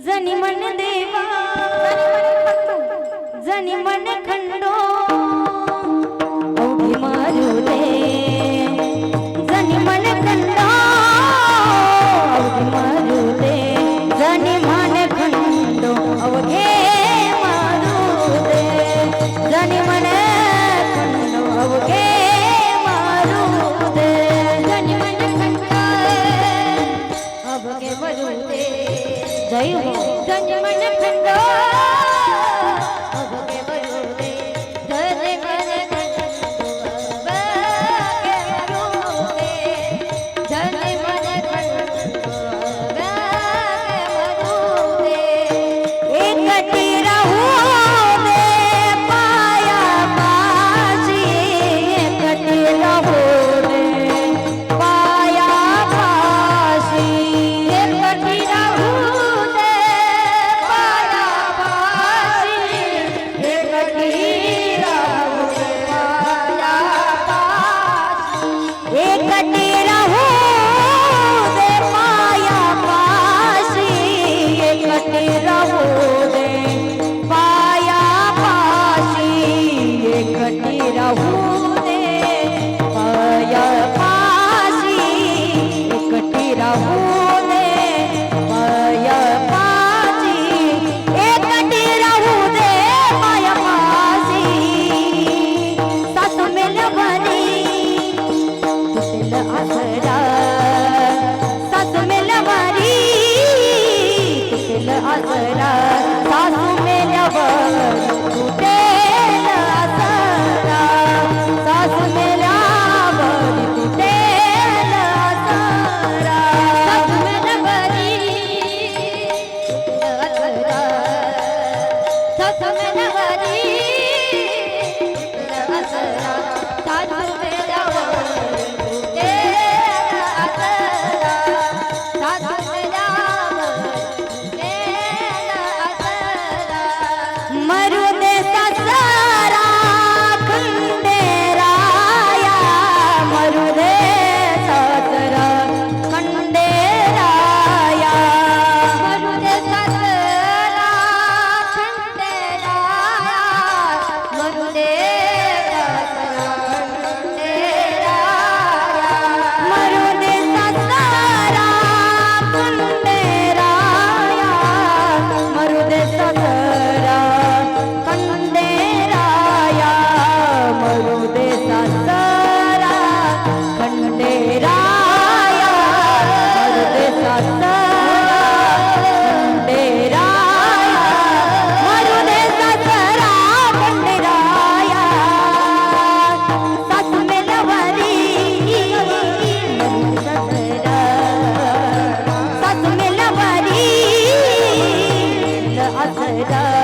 जनी मन देवा जनी मन खंडो table. घटी रहूं 刚才阿的